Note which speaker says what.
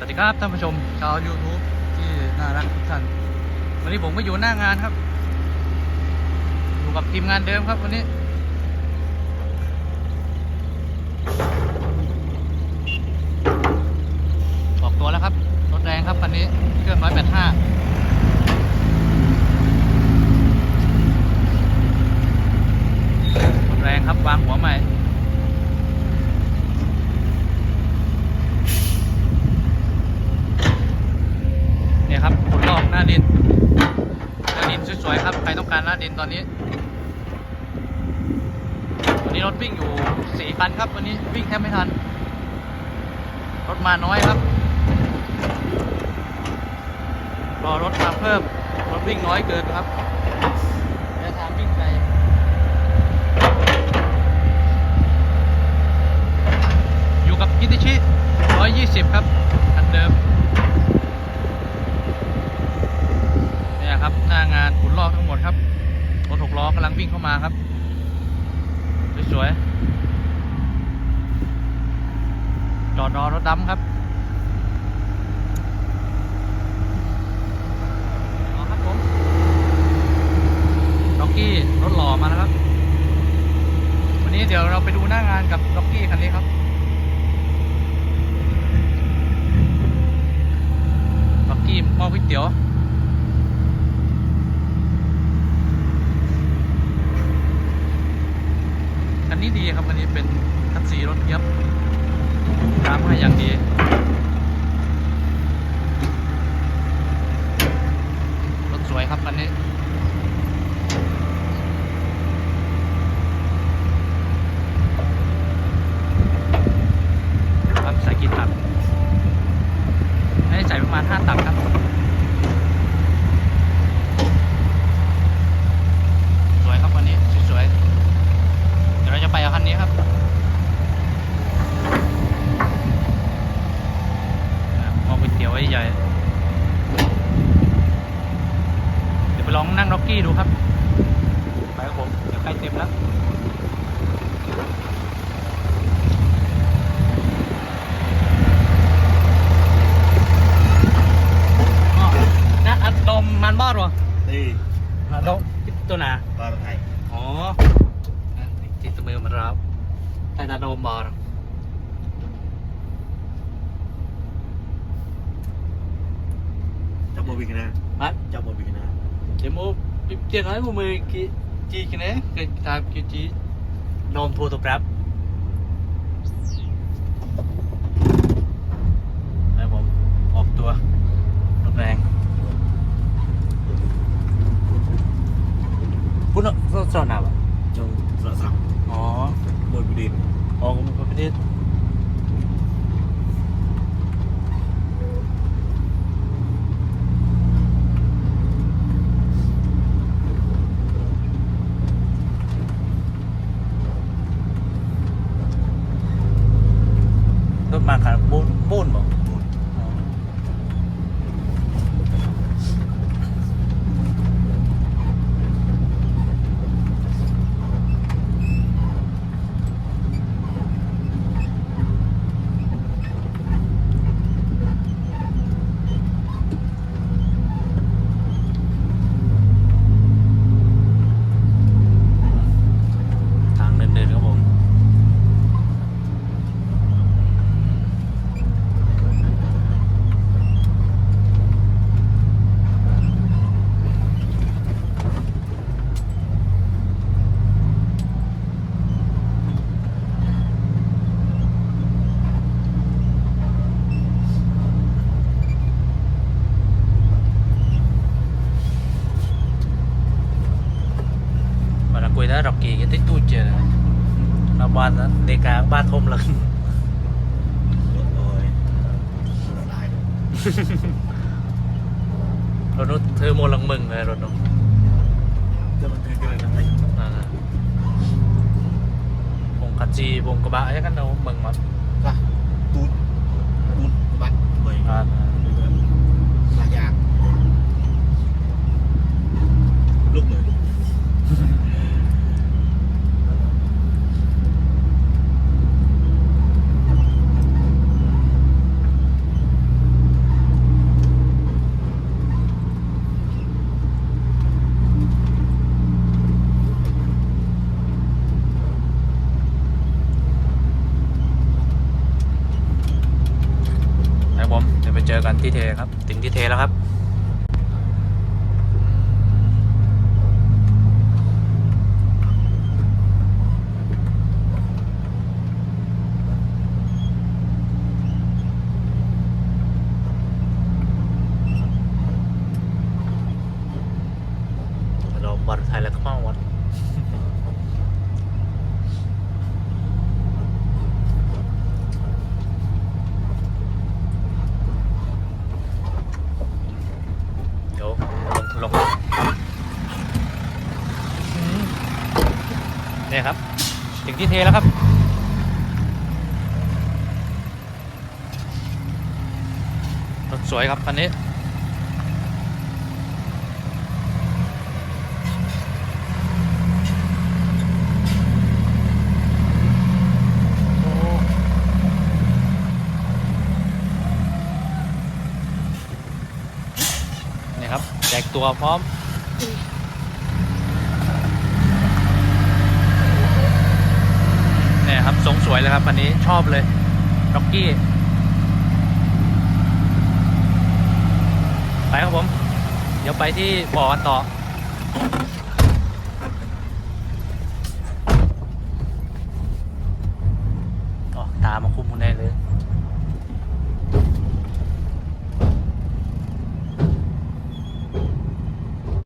Speaker 1: สวัสดีครับท่านผู้ชมชาว YouTube ที่น่ารักทุกท่าน วันนี้ผมก็อยู่หน้างานครับ อยู่กับทีมงานเดิมครับวันนี้ ออกตัวแล้วครับ รถแรงครับคันนี้ เครื่อง 185รถแรงครับ วางหัวใหม่ เนี่ยครับขุดลอกหน้าดิน หน้าดินสวยๆครับ ใครต้องการหน้า ดินตอนนี้ วันนี้รถวิ่งอยู่สี่คันครับ วันนี้วิ่งแทบไม่ทัน รถมาน้อยครับ รอรถมาเพิ่ม รถวิ่งน้อยเกินครับระยะทางวิ่งไกลอยู่กับกิติชิ120 ครับคันเดิม เครับ หน้างานขุนลอทั้งหมดครับรถหกล้อกำลังวิ่งเข้ามาครับ สวยๆจอดรอรถดำครับอ๋อครับผมล็อกกี้รถหล่อมาแล้วครับ วันนี้เดี๋ยวเราไปดูหน้างานกับล็อกกี้คันนี้ครับล็อกกี้หม้อก๋วยเตี๋ยว คันนี้ดีครับ อันนี้เป็นีรถเทียบตามให้อย่างดีรถสวยครับคันนี้ ครับใส่กี่ตับให้ใส่ประมาณ 5 ตับครับ สวยครับวันนี้สวยๆ เดี๋ยวเราจะไปเอาคันนี้ครับอะมองก๋วยเตี๋ยวไว้ใหญ่ เดี๋ยวไป ลองนั่งร็อกกี้ดูครับไปครับผมเดี๋ยวใกล้เต็มแล้วอ๋อนัดอัดลมมันบอดวะ
Speaker 2: นี่
Speaker 1: อัดลมตัวหนา
Speaker 2: บาร์ไทย
Speaker 1: อ๋อจิตมือมันรับแต่ดาโดมบอล
Speaker 2: จับบอวิ กนะ
Speaker 1: มัด
Speaker 2: จับบอวิกนะ
Speaker 1: เดี๋ยวโมเจียงให้โมมือกีจีกันนะเกิดตามกีจีนมทัวร์ตัวแป๊บแล้วผมออกตัวรถแรงพูดเนาะสอนหนาวอะ
Speaker 2: จงสระสับ
Speaker 1: อ๋อ
Speaker 2: มวยบุรี
Speaker 1: ออกมาประเทศรถ มากครับบุญบุญบอกอ๋อทางเดินๆครับผม Mà là quỳ đó đọc kỳ cái tích tu chờ Nó ban đó, đề cả ba thôm lần
Speaker 2: รถโอ้ยรถได้
Speaker 1: Rồi nó thư một lần mừng rồi rồi nó
Speaker 2: จะมันคือเกินอะไร
Speaker 1: à. Bông cắt gì, bông có bạ ấy cái đâu mừng mà
Speaker 2: ป่ะตูดตูดบัตรเบย
Speaker 1: à.
Speaker 2: ลายยางลุกเลย
Speaker 1: อกันที่เทครับ ถึงที่เทแล้วครับเราบอลไทยแล้วก็มาวัด เดี๋ยวลงลงอืม เนี่ยครับ ถึงที่เทแล้วครับ รถสวยครับคันนี้นะครับแจกตัวพร้อม เนี่ยครับทรงสวยเลยครับอันนี้ชอบเลยด็อกกี้ ไปครับผม เดี๋ยวไปที่บ่อกันต่อ